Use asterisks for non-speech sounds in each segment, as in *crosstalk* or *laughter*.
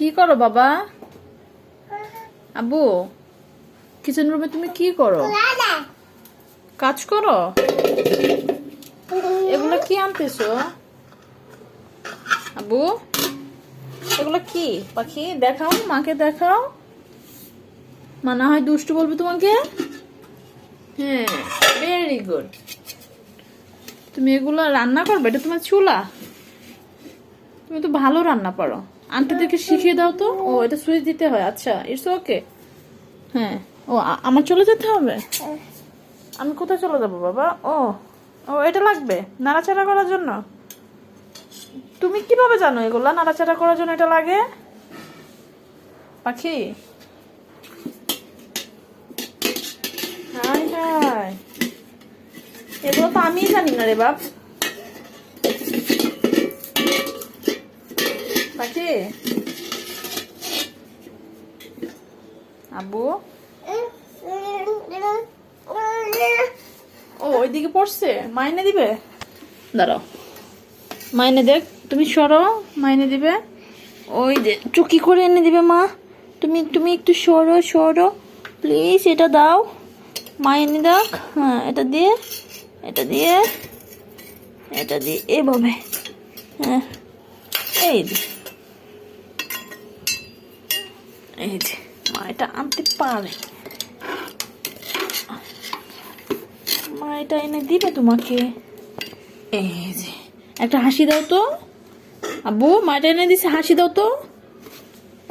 কি করো বাবা? আব্বু কিচেন রুমে তুমি কি করো? কাজ করো? এগুলো কি আনতেছো? আব্বু, এগুলো কি? পাখি, দেখাও, মাকে দেখাও। মা হয় দুষ্টু বলবে তোমাকে? হ্যাঁ ভেরি গুড তুমি এগুলো রান্না করবে? এটা তোমার চুলা? তুমি তো ভালো রান্না পারো। আন্টিদেরকে শিখিয়ে দাও তো। ও, এটা সুইচ দিতে হয়। আচ্ছা ইটস ওকে হ্যাঁ। ও আমার চলে যেতে হবে? আমি কোথায় চলে যাব বাবা? ও ও, এটা লাগবে? নাড়াচাড়া করার জন্য? তুমি কীভাবে জানো এগুলা? নাড়াচাড়া করার জন্য এটা লাগে? পাখি? Hi hi. এগুলো তো আমিই জানি না রে বাপ। পাখি আব্বু? ও ওইদিকে পড়ছে? মাইনে দিবে? দাঁড়াও। মাইনে দেখ তুমি সরো মাইনে দিবে। ওই চুকি করে এনে দিবে মা। তুমি তুমি একটু সরো সরো। প্লিজ এটা দাও। মাইনে দেখ হ্যাঁ এটা দিয়ে এটা দিয়ে এটা দিয়ে এভাবে। হ্যাঁ এই যে এই যে মা এটা আনতে পারে। মা এটা এনে দিবে তোমাকে। এই যে একটা হাসি দাও তো। আব্বু মা এটা এনে দিছে হাসি দাও তো।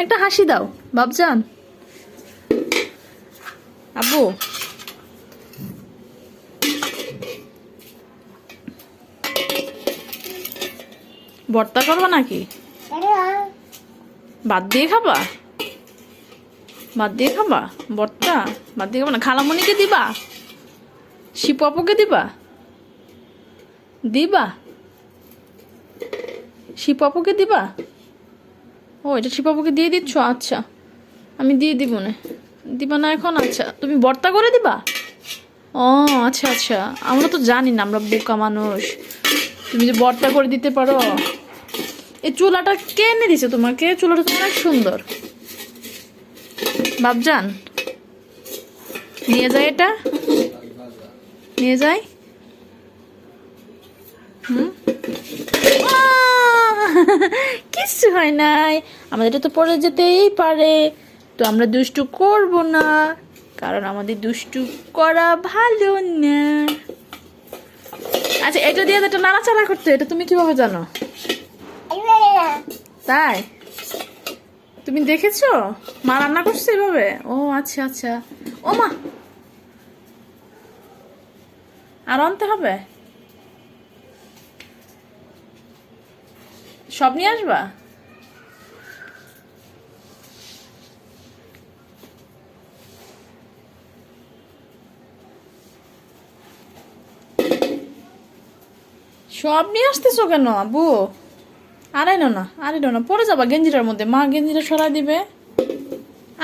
একটা হাসি দাও বাবজান আব্বু। ভর্তা করবা নাকি? বাদ দিয়ে খাবা? বাদ দিয়ে খাবা? ভর্তা বাদ দিয়ে খাবা না? খালামণিকে দিবা? শিপাপুকে দিবা? দিবা? শিপাপুকে দিবা? ও, এটা শিপাপুকে দিয়ে দিচ্ছ? আচ্ছা। আমি দিয়ে দিব না। দিবা না এখন? আচ্ছা। তুমি বর্তা করে দিবা? ও আচ্ছা আচ্ছা। আমরা তো জানি না, আমরা বোকা মানুষ। তুমি যে বর্তা করে দিতে পারো। এই চুলাটা কে এনে দিছে তোমাকে? চুলাটা তো অনেক সুন্দর। বাবজান নিয়ে যায় এটা। নিয়ে যাই। হুম? কিচ্ছু হয় নাই। আমাদের এটা তো পরে যেতেই পারে। তো আমরা দুষ্টু করব না কারণ আমাদের দুষ্টু করা ভালো না। আচ্ছা এটা দিয়ে তো একটা নাড়াচাড়া করতে এটা তুমি কীভাবে জানো? তাই? তুমি দেখেছ? মা রান্না করছে এভাবে? ও আচ্ছা আচ্ছা। ও, মা! আর আনতে হবে? সব নিয়ে আসবা? সব নিয়ে আসতেছো কেন আবু আরে না না, আরে না পরে যাবা গেঞ্জিটার মধ্যে। মা গেঞ্জিটা সরাই দিবে।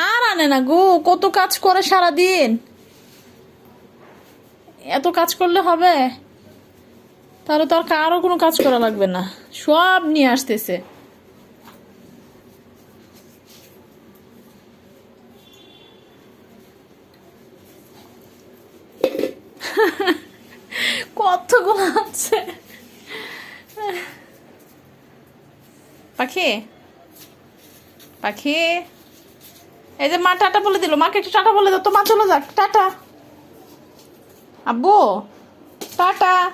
আর আনে না গো, কত কাজ করে সারা দিন এত কাজ করলে হবে? তাহলে তো আর কোনো কাজ করা লাগবে না। সব নিয়ে আসতেছে। *laughs* কতগুলো আছে? পাখি? পাখি? এই যে মা টাটা বলে দিল, মাকে একটু টাটা বলে দাও। তো মা চলে যাক, টাটা। আব্বু, টাটা।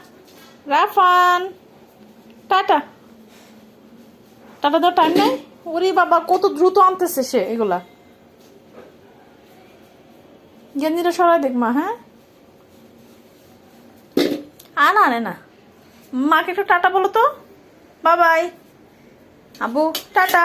রাফান, টাটা। টাটা দাও টাইম নেই? ওরে বাবা, কত দ্রুত আনতেছে সে এগুলা। গেঞ্জিটা সরাই দেখ মা হ্যাঁ? আর আনে না। মাকে একটু টাটা বলো তো। বাবাই। আব্বু টাটা।